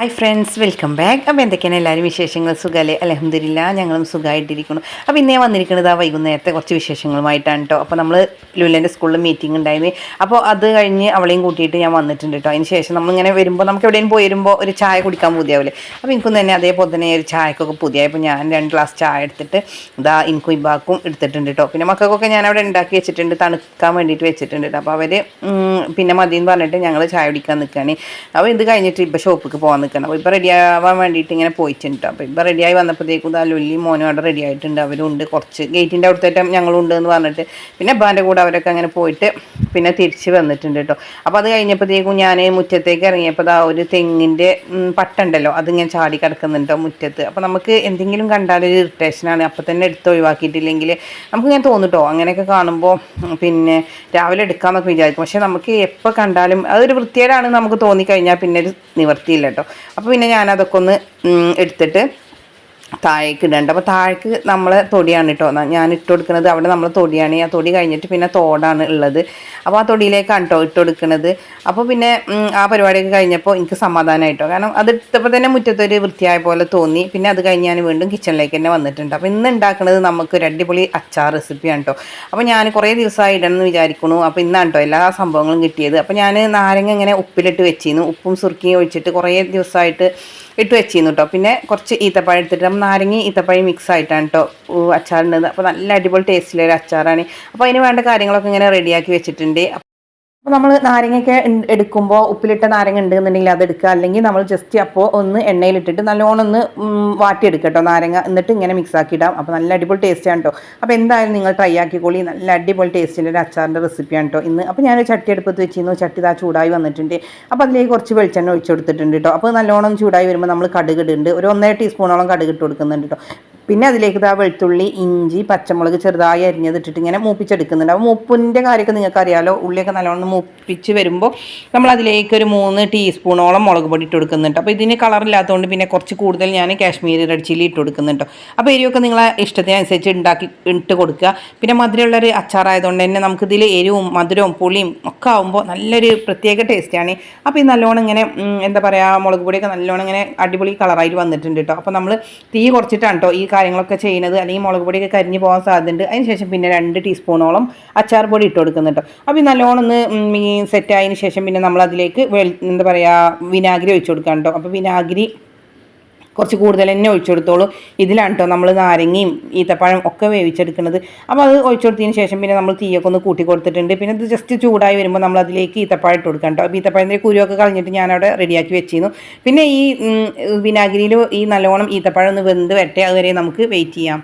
Hi friends welcome back അപ്പോൾ എന്തൊക്കെയാണ് എല്ലാവരും വിശേഷങ്ങൾ? സുഖമല്ലേ അലഹമില്ല ഞങ്ങളും സുഖമായിട്ടിരിക്കുന്നു അപ്പോൾ ഇന്നേ വന്നിരിക്കുന്നത് ആ വൈകുന്നേരത്തെ കുറച്ച് വിശേഷങ്ങളുമായിട്ടാണ് കേട്ടോ അപ്പോൾ നമ്മൾ ലുലന്റെ സ്കൂളിൽ മീറ്റിംഗ് ഉണ്ടായിരുന്നു. അപ്പോൾ അത് കഴിഞ്ഞ് അവളെയും കൂട്ടിയിട്ട് ഞാൻ വന്നിട്ടുണ്ട് കേട്ടോ അതിന് ശേഷം നമ്മളിങ്ങനെ വരുമ്പോൾ നമുക്ക് എവിടെയും പോയി വരുമ്പോൾ ഒരു ചായ കുടിക്കാൻ പുതിയാവില്ലേ? അപ്പോൾ എനിക്കും തന്നെ അതേപോലെ തന്നെ ഒരു ചായക്കൊക്കെ പുതിയായപ്പോൾ ഞാൻ രണ്ട് ഗ്ലാസ് ചായ എടുത്തിട്ട് ഇതാ എനിക്കും ഇബാക്കും എടുത്തിട്ടുണ്ട് കേട്ടോ പിന്നെ മക്കൾക്കൊക്കെ ഞാൻ അവിടെ ഉണ്ടാക്കി വെച്ചിട്ടുണ്ട് തണുക്കാൻ വേണ്ടിയിട്ട് വെച്ചിട്ടുണ്ട് കേട്ടോ അപ്പോൾ അവർ പിന്നെ മതിയെന്ന് പറഞ്ഞിട്ട് ഞങ്ങൾ ചായ കുടിക്കാൻ നിൽക്കുകയാണ് അപ്പോൾ ഇത് കഴിഞ്ഞിട്ട് ഇപ്പോൾ ഷോപ്പിക്ക് പോകാൻ നിൽക്കണം. അപ്പോൾ ഇപ്പോൾ റെഡി ആവാൻ വേണ്ടിയിട്ട് ഇങ്ങനെ പോയിട്ടുണ്ട്. അപ്പോൾ ഇപ്പോൾ റെഡിയായി വന്നപ്പോഴത്തേക്കും ഇതാ ലുല്ലി മോനും അവിടെ റെഡി ആയിട്ടുണ്ട്. അവരുണ്ട് കുറച്ച് ഗേറ്റിന്റെ അവിടുത്തെ ഞങ്ങളുണ്ട് എന്ന് പറഞ്ഞിട്ട് പിന്നെ അബ്ബാന്റെ കൂടെ അവരൊക്കെ അങ്ങനെ പോയിട്ട് പിന്നെ തിരിച്ച് വന്നിട്ടുണ്ട് കേട്ടോ. അപ്പോൾ അത് കഴിഞ്ഞപ്പോഴത്തേക്കും ഞാൻ മുറ്റത്തേക്ക് ഇറങ്ങിയപ്പോൾ ആ ഒരു തെങ്ങിന്റെ പട്ടുണ്ടല്ലോ അതിങ്ങനെ ചാടി കിടക്കുന്നുണ്ടോ മുറ്റത്ത്. അപ്പോൾ നമുക്ക് എന്തെങ്കിലും കണ്ടാലൊരു ഇറിറ്റേഷനാണ് അപ്പോൾ തന്നെ എടുത്ത് ഒഴിവാക്കിയിട്ടില്ലെങ്കിൽ നമുക്ക് ഇങ്ങനെ തോന്നിട്ടോ. അങ്ങനെയൊക്കെ കാണുമ്പോൾ പിന്നെ രാവിലെ എടുക്കാമെന്നൊക്കെ വിചാരിക്കും. പക്ഷേ നമുക്ക് എപ്പോൾ കണ്ടാലും അതൊരു വൃത്തിയേടാണ് നമുക്ക് തോന്നിക്കഴിഞ്ഞാൽ പിന്നെ ഒരു നിവർത്തിയില്ല കേട്ടോ. അപ്പോൾ പിന്നെ ഞാനതൊക്കെ ഒന്ന് എടുത്തിട്ട് താഴേക്ക് ഇടേണ്ടത് അപ്പോൾ താഴേക്ക് നമ്മൾ തൊടിയാണ് കേട്ടോ ഞാൻ ഇട്ട് കൊടുക്കുന്നത്. അവിടെ നമ്മൾ തൊടിയാണ്. ആ തൊടി കഴിഞ്ഞിട്ട് പിന്നെ തോടാണ് ഉള്ളത്. അപ്പോൾ ആ തൊടിയിലേക്കാണ് കേട്ടോ ഇട്ട് കൊടുക്കുന്നത്. അപ്പോൾ പിന്നെ ആ പരിപാടിയൊക്കെ കഴിഞ്ഞപ്പോൾ എനിക്ക് സമാധാനമായിട്ടോ കാരണം അത് ഇട്ടപ്പോൾ തന്നെ മുറ്റത്തൊരു വൃത്തിയായ പോലെ തോന്നി. പിന്നെ അത് കഴിഞ്ഞ് ഞാൻ വീണ്ടും കിച്ചണിലേക്ക് തന്നെ വന്നിട്ടുണ്ട്. അപ്പോൾ ഇന്ന് ഉണ്ടാക്കുന്നത് നമുക്ക് ഒരു അടിപൊളി അച്ചാർ റെസിപ്പിയാണ് കേട്ടോ അപ്പോൾ ഞാൻ കുറേ ദിവസമായി ഇടണമെന്ന് വിചാരിക്കണു അപ്പോൾ ഇന്നാണ് കേട്ടോ എല്ലാ സംഭവങ്ങളും കിട്ടിയത്. അപ്പോൾ ഞാൻ നാരങ്ങ ഇങ്ങനെ ഉപ്പിലിട്ട് വെച്ചിരുന്നു. ഉപ്പും സുർക്കിയും ഒഴിച്ചിട്ട് കുറേ ദിവസമായിട്ട് ഇട്ട് വെച്ചിരുന്നു കേട്ടോ പിന്നെ കുറച്ച് ഈത്തപ്പഴം എടുത്തിട്ട് നാരങ്ങ ഈത്തപ്പഴം മിക്സ് ആയിട്ടാണ് കേട്ടോ അച്ചാറിന്റെ അപ്പോൾ നല്ല അടിപൊളി ടേസ്റ്റിലൊരു അച്ചാറാണ്. അപ്പോൾ അതിന് വേണ്ട കാര്യങ്ങളൊക്കെ ഇങ്ങനെ റെഡിയാക്കി വെച്ചിട്ടുണ്ട്. അപ്പോൾ നമ്മൾ നാരങ്ങയൊക്കെ എടുക്കുമ്പോൾ ഉപ്പിലിട്ട നാരങ്ങ ഉണ്ട് എന്നുണ്ടെങ്കിൽ അത് എടുക്കുക. അല്ലെങ്കിൽ നമ്മൾ ജസ്റ്റ് അപ്പോൾ ഒന്ന് എണ്ണയിലിട്ടിട്ട് നല്ലോണം ഒന്ന് വാട്ടിയെടുക്കുക കേട്ടോ നാരങ്ങ. എന്നിട്ട് ഇങ്ങനെ മിക്സ് ആക്കി ഇടാം അപ്പോൾ നല്ല അടിപൊളി ടേസ്റ്റാണ് കേട്ടോ അപ്പോൾ എന്തായാലും നിങ്ങൾ ട്രൈ ആക്കിക്കോളി. നല്ല അടിപൊളി ടേസ്റ്റിന്റെ ഒരു അച്ചാറിന്റെ റെസിപ്പിയാണ് കേട്ടോ ഇന്ന്. അപ്പോൾ ഞാനൊരു ചട്ടി എടുപ്പത്ത് വെച്ചിരുന്നു. ചട്ടി ഇതാ ചൂടായി വന്നിട്ടുണ്ട്. അപ്പോൾ അതിലേക്ക് കുറച്ച് വെളിച്ചെണ്ണ ഒഴിച്ചു കൊടുത്തിട്ടുണ്ട് കേട്ടോ അപ്പോൾ നല്ലോണം ചൂടായി വരുമ്പോൾ നമ്മൾ കടുക് ഇടുന്നുണ്ട്. ഒരു ഒന്നര ടീസ്പൂണോളം കടുക് ഇട്ട് കൊടുക്കുന്നുണ്ട് കേട്ടോ പിന്നെ അതിലേക്ക് ഇതാ വെളുത്തുള്ളി ഇഞ്ചി പച്ചമുളക് ചെറുതായി അരിഞ്ഞത് ഇട്ടിട്ട് ഇങ്ങനെ മൂപ്പിച്ചെടുക്കുന്നുണ്ട്. അപ്പോൾ മൂപ്പിന്റെ കാര്യമൊക്കെ നിങ്ങൾക്ക് അറിയാലോ ഉള്ളിയൊക്കെ നല്ലോണം മൂപ്പിച്ച് വരുമ്പോൾ നമ്മൾ അതിലേക്ക് ഒരു മൂന്ന് ടീസ്പൂണോളം മുളക് പൊടി ഇട്ട് കൊടുക്കുന്നുണ്ട്. അപ്പോൾ ഇതിന് കളറില്ലാത്തതുകൊണ്ട് പിന്നെ കുറച്ച് കൂടുതൽ ഞാൻ കാശ്മീരി റെഡ് ചില്ലി ഇട്ട് കൊടുക്കുന്നുണ്ട്. അപ്പോൾ എരിവൊക്കെ നിങ്ങളെ ഇഷ്ടത്തിനനുസരിച്ച് ഉണ്ടാക്കി ഇട്ട് കൊടുക്കുക. പിന്നെ മധുരമുള്ളൊരു അച്ചാറായതുകൊണ്ട് തന്നെ നമുക്കിതിൽ എരിവും മധുരവും പുളിയും ഒക്കെ ആകുമ്പോൾ നല്ലൊരു പ്രത്യേക ടേസ്റ്റാണ് അപ്പോൾ ഈ നല്ലോണം ഇങ്ങനെ എന്താ പറയുക മുളക് പൊടിയൊക്കെ നല്ലോണം ഇങ്ങനെ അടിപൊളി കളറായിട്ട് വന്നിട്ടുണ്ട് കേട്ടോ അപ്പോൾ നമ്മൾ തീ കുറച്ചിട്ടാണ് കേട്ടോ ഈ കാര്യങ്ങളൊക്കെ ചെയ്യുന്നത് അല്ലെങ്കിൽ മുളക് പൊടിയൊക്കെ കരിഞ്ഞ് പോകാൻ സാധ്യതയുണ്ട്. അതിനുശേഷം പിന്നെ രണ്ട് ടീസ്പൂണോളം അച്ചാർ പൊടി ഇട്ട് കൊടുക്കുന്നുണ്ട്. അപ്പോൾ നല്ലോണം ഒന്ന് മീൻ സെറ്റായതിന് ശേഷം പിന്നെ നമ്മൾ അതിലേക്ക് എന്താ പറയുക വിനാഗിരി ഒഴിച്ചു കൊടുക്കാം കേട്ടോ അപ്പോൾ വിനാഗിരി കുറച്ച് കൂടുതൽ തന്നെ ഒഴിച്ചു കൊടുത്തോളൂ ഇതിലാണ് കേട്ടോ നമ്മൾ നാരങ്ങയും ഈത്തപ്പഴം ഒക്കെ വേവിച്ചെടുക്കുന്നത്. അപ്പോൾ അത് ഒഴിച്ചു കൊടുത്തതിന് ശേഷം പിന്നെ നമ്മൾ തീയൊക്കെ ഒന്ന് കൂട്ടി കൊടുത്തിട്ടുണ്ട്. പിന്നെ ഇത് ജസ്റ്റ് ചൂടായി വരുമ്പോൾ നമ്മൾ അതിലേക്ക് ഈത്തപ്പഴം ഇട്ട് കൊടുക്കാം കേട്ടോ അപ്പോൾ ഈത്തപ്പഴത്തിന്റെ കുരുവൊക്കെ കളഞ്ഞിട്ട് ഞാനവിടെ റെഡിയാക്കി വെച്ചിരുന്നു. പിന്നെ ഈ വിനാഗിരിയിൽ ഈ നല്ലോണം ഈത്തപ്പഴം ഒന്ന് വെന്ത് വരട്ടെ അതുവരെ നമുക്ക് വെയിറ്റ് ചെയ്യാം.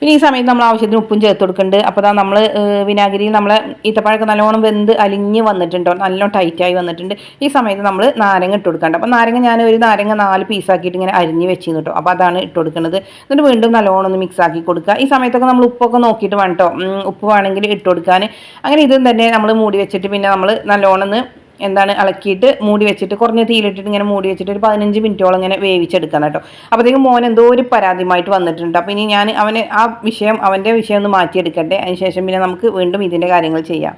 പിന്നെ ഈ സമയത്ത് നമ്മൾ ആവശ്യത്തിന് ഉപ്പും ചേർത്ത് കൊടുക്കുന്നുണ്ട് അപ്പോൾ അതാ നമ്മൾ വിനാഗിരിയിൽ നമ്മൾ ഈത്തപ്പഴമൊക്കെ നല്ലോണം വെന്ത് അലിഞ്ഞ് വന്നിട്ടുണ്ടോ. നല്ലോണം ടൈറ്റായി വന്നിട്ടുണ്ട്. ഈ സമയത്ത് നമ്മൾ നാരങ്ങ ഇട്ട് കൊടുക്കേണ്ട. അപ്പോൾ നാരങ്ങ ഞാൻ ഒരു നാരങ്ങ നാല് പീസാക്കിയിട്ട് ഇങ്ങനെ അരിഞ്ഞ് വെച്ചിരുന്നു കേട്ടോ അപ്പോൾ അതാണ് ഇട്ട് കൊടുക്കുന്നത് എന്നിട്ട് വീണ്ടും നല്ലോണം ഒന്ന് മിക്സ് ആക്കി കൊടുക്കുക ഈ സമയത്തൊക്കെ നമ്മൾ ഉപ്പൊക്കെ നോക്കിയിട്ട് വേണം കേട്ടോ ഉപ്പ് വേണമെങ്കിൽ ഇട്ട് കൊടുക്കാൻ അങ്ങനെ ഇതും തന്നെ നമ്മൾ മൂടി വെച്ചിട്ട് പിന്നെ നമ്മൾ നല്ലോണം എന്താണ് ഇളക്കിയിട്ട് മൂടി വെച്ചിട്ട് കുറഞ്ഞ തീയിലിട്ടിട്ട് ഇങ്ങനെ മൂടി വെച്ചിട്ട് ഒരു പതിനഞ്ച് മിനിറ്റോളം ഇങ്ങനെ വേവിച്ചെടുക്കണം കേട്ടോ. അപ്പോഴത്തേക്കും മോൻ എന്തോ ഒരു പരാതിയുമായിട്ട് വന്നിട്ടുണ്ട്. അപ്പോൾ ഇനി ഞാൻ അവന് ആ വിഷയം അവന്റെ വിഷയം ഒന്ന് മാറ്റിയെടുക്കട്ടെ. അതിന് ശേഷം പിന്നെ നമുക്ക് വീണ്ടും ഇതിന്റെ കാര്യങ്ങൾ ചെയ്യാം.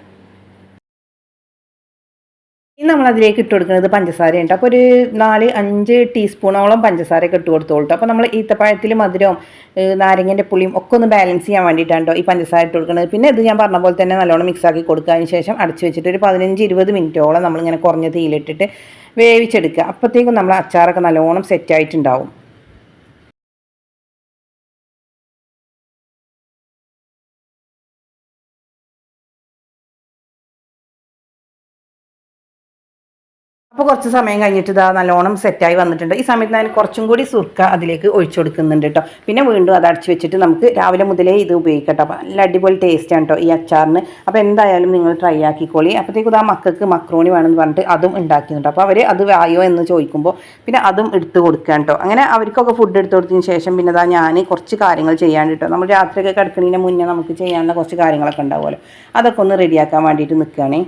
ഇനി നമ്മൾ അതിലേക്ക് ഇട്ട് കൊടുക്കുന്നത് പഞ്ചസാരയുണ്ട്. അപ്പോൾ ഒരു നാല് അഞ്ച് ടീസ്പൂണോളം പഞ്ചസാരയൊക്കെ ഇട്ട് കൊടുത്തോളൂ അപ്പോൾ നമ്മൾ ഈത്തപ്പഴത്തിൽ മധുരവും നാരങ്ങന്റെ പുളിയും ഒക്കെ ഒന്ന് ബാലൻസ് ചെയ്യാൻ വേണ്ടിയിട്ടാണ് കേട്ടോ ഈ പഞ്ചസാര ഇട്ട് കൊടുക്കുന്നത്. പിന്നെ ഇത് ഞാൻ പറഞ്ഞ പോലെ തന്നെ നല്ലോണം മിക്സ് ആക്കി കൊടുക്കുക. ശേഷം അടച്ചു വെച്ചിട്ട് ഒരു പതിനഞ്ച് ഇരുപത് മിനിറ്റോളം നമ്മളിങ്ങനെ കുറഞ്ഞ തീയിലിട്ടിട്ട് വേവിച്ചെടുക്കുക. അപ്പോഴത്തേക്കും നമ്മൾ അച്ചാറൊക്കെ നല്ലോണം സെറ്റായിട്ടുണ്ടാവും അപ്പോൾ കുറച്ച് സമയം കഴിഞ്ഞിട്ട് ഇതാ നല്ലോണം സെറ്റായി വന്നിട്ടുണ്ട്. ഈ സമയത്ത് ഞാൻ കുറച്ചും കൂടി സുർക്ക അതിലേക്ക് ഒഴിച്ചു കൊടുക്കുന്നുണ്ട് കേട്ടോ പിന്നെ വീണ്ടും അത് അടച്ചു വെച്ചിട്ട് നമുക്ക് രാവിലെ മുതലേ ഇത് ഉപയോഗിക്കട്ടോ അപ്പോൾ നല്ല അടിപൊളി ടേസ്റ്റാണ് കേട്ടോ ഈ അച്ചാറിന്. അപ്പോൾ എന്തായാലും നിങ്ങൾ ട്രൈ ആക്കിക്കോളി. അപ്പോഴത്തേക്കും ആ മക്കൾക്ക് മക്രോണി വേണമെന്ന് പറഞ്ഞിട്ട് അതും ഉണ്ടാക്കിയിട്ടുണ്ട് അപ്പോൾ അവർ അത് വായോ എന്ന് ചോദിക്കുമ്പോൾ പിന്നെ അതും എടുത്ത് കൊടുക്കുക കേട്ടോ അങ്ങനെ അവർക്കൊക്കെ ഫുഡ് എടുത്ത് കൊടുത്തതിന് ശേഷം പിന്നെ അതാ ഞാൻ കുറച്ച് കാര്യങ്ങൾ ചെയ്യാൻ കേട്ടോ നമ്മൾ രാത്രിയൊക്കെ കിടക്കുന്നതിന് മുന്നേ നമുക്ക് ചെയ്യാനുള്ള കുറച്ച് കാര്യങ്ങളൊക്കെ ഉണ്ടാവുമല്ലോ. അതൊക്കെ ഒന്ന് റെഡിയാക്കാൻ വേണ്ടിയിട്ട് നിൽക്കുകയാണേ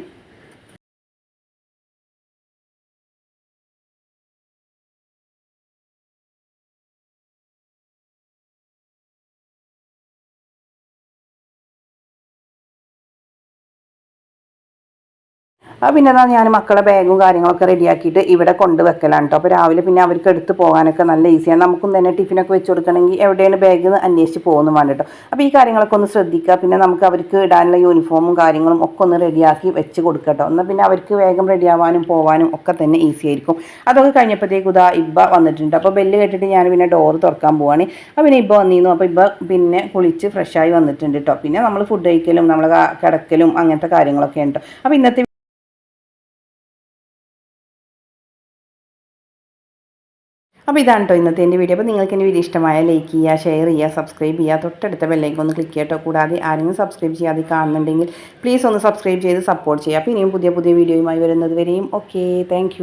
അപ്പോൾ പിന്നെ എന്നാൽ ഞാൻ മക്കളെ ബാഗും കാര്യങ്ങളൊക്കെ റെഡിയാക്കിയിട്ട് ഇവിടെ കൊണ്ടുവെക്കലാണ് കേട്ടോ അപ്പോൾ രാവിലെ പിന്നെ അവർക്ക് എടുത്ത് പോകാനൊക്കെ നല്ല ഈസിയാണ് നമുക്കും തന്നെ ടിഫിനൊക്കെ വെച്ച് കൊടുക്കണമെങ്കിൽ എവിടെയാണ് ബാഗ് എന്ന് അന്വേഷിച്ച് പോകുന്നു വേണ്ട കേട്ടോ അപ്പോൾ ഈ കാര്യങ്ങളൊക്കെ ഒന്ന് ശ്രദ്ധിക്കുക. പിന്നെ നമുക്ക് അവർക്ക് ഇടാനുള്ള യൂണിഫോമും കാര്യങ്ങളും ഒക്കെ ഒന്ന് റെഡിയാക്കി വെച്ച് കൊടുക്കട്ടോ എന്നാൽ പിന്നെ അവർക്ക് വേഗം റെഡിയാവാനും പോകാനും ഒക്കെ തന്നെ ഈസി ആയിരിക്കും. അതൊക്കെ കഴിഞ്ഞപ്പോഴത്തേക്ക് ഇതാ ഇബ്ബ വന്നിട്ടുണ്ട്. അപ്പോൾ ബെല്ല് കേട്ടിട്ട് ഞാൻ പിന്നെ ഡോർ തുറക്കാൻ പോവാണ്. അപ്പോൾ പിന്നെ ഇബ്ബ വന്നിരുന്നു. അപ്പോൾ ഇബ്ബ പിന്നെ കുളിച്ച് ഫ്രഷായി വന്നിട്ടുണ്ട് കേട്ടോ പിന്നെ നമ്മൾ ഫുഡ് കഴിക്കലും നമ്മൾ കിടക്കലും അങ്ങനത്തെ കാര്യങ്ങളൊക്കെ ഉണ്ട് അപ്പോൾ ഇന്നത്തെ അപ്പോൾ ഇതാണ് കേട്ടോ ഇന്നത്തെ എന്റെ വീഡിയോ. അപ്പോൾ നിങ്ങൾക്ക് എന്റെ വീഡിയോ ഇഷ്ടമായ ലൈക്ക് ചെയ്യുക ഷെയർ ചെയ്യുക സബ്സ്ക്രൈബ് ചെയ്യുക. തൊട്ടടുത്ത ബെല്ലേക്ക് ഒന്ന് ക്ലിക്ക് ചെയ്യട്ടോ. കൂടാതെ ആരെങ്കിലും സബ്സ്ക്രൈബ് ചെയ്യാതെ കാണുന്നുണ്ടെങ്കിൽ പ്ലീസ് ഒന്ന് സബ്സ്ക്രൈബ് ചെയ്ത് സപ്പോർട്ട് ചെയ്യുക. അപ്പോൾ ഇനിയും പുതിയ പുതിയ വീഡിയോയുമായി വരുന്നത് വരെയും. Okay thank